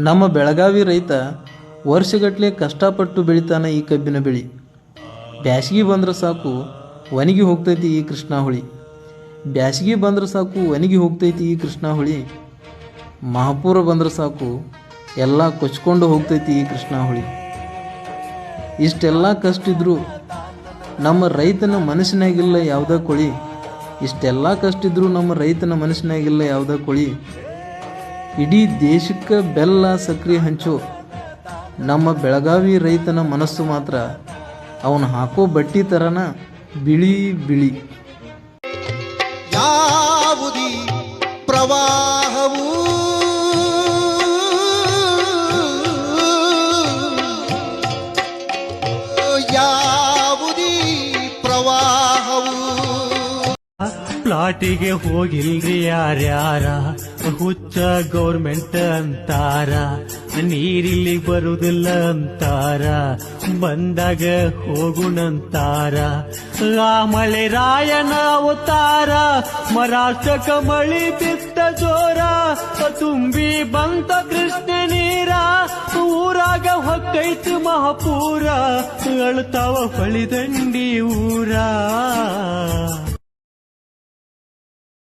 ನಮ್ಮ ಬೆಳಗಾವಿ ರೈತ ವರ್ಷಗಟ್ಟಲೆ ಕಷ್ಟಪಟ್ಟು ಬೆಳಿತಾನೆ ಈ ಕಬ್ಬಿನ ಬೆಳೆ. ಬ್ಯಾಸಗಿ ಬಂದ್ರೆ ಸಾಕು ಒಣಗಿ ಹೋಗ್ತೈತಿ ಈ ಕೃಷ್ಣಾಹುಳಿ ಬ್ಯಾಸಗಿ ಬಂದ್ರೆ ಸಾಕು ಒಣಗಿ ಹೋಗ್ತೈತಿ ಈ ಕೃಷ್ಣಾಹುಳಿ ಮಹಾಪೂರ ಬಂದ್ರೆ ಸಾಕು ಎಲ್ಲ ಕೊಚ್ಕೊಂಡು ಹೋಗ್ತೈತಿ ಈ ಕೃಷ್ಣಾಹುಳಿ ಇಷ್ಟೆಲ್ಲ ಕಷ್ಟ ಇದ್ರು ನಮ್ಮ ರೈತನ ಮನಸ್ಸಿನಾಗಿಲ್ಲ ಯಾವುದೇ ಕೊಳಿ. ಇಷ್ಟೆಲ್ಲ ಕಷ್ಟ ಇದ್ರು ನಮ್ಮ ರೈತನ ಮನಸ್ಸಿನಾಗಿಲ್ಲ ಯಾವುದೇ ಕೊಳಿ. ಇಡೀ ದೇಶಕ್ಕೆ ಬೆಲ್ಲ ಸಕ್ರೆ ಹಂಚು. ನಮ್ಮ ಬೆಳಗಾವಿ ರೈತನ ಮನಸ್ಸು ಮಾತ್ರ ಅವನು ಹಾಕೋ ಬಟ್ಟಿ ಥರನ ಬಿಳಿ ಬಿಳಿ. ಯಾವುದಿ ಪ್ರವಾಹವು? ಪ್ಲಾಟಿಗೆ ಹೋಗಿಲ್ರಿ ಯಾರ್ಯಾರ? ಹುಚ್ಚ ಗೌರ್ಮೆಂಟ್ ಅಂತಾರ, ನೀರಿಲ್ಲಿ ಬರುದಿಲ್ಲ ಅಂತಾರ, ಬಂದಾಗ ಹೋಗುಣಂತಾರ. ಆ ಮಳೆ ರಾಯನ ಅವತಾರ, ಮರಾಷ್ಟಕ ಮಳಿ ಬಿತ್ತ ಜೋರ, ತುಂಬಿ ಬಂತ ಕೃಷ್ಣ ನೀರ, ಊರಾಗ ಹೊಕ್ಕೈತು ಮಹಾಪೂರ, ಅಳ್ತಾವ ಹೊಳಿದಂಡಿ ಊರ.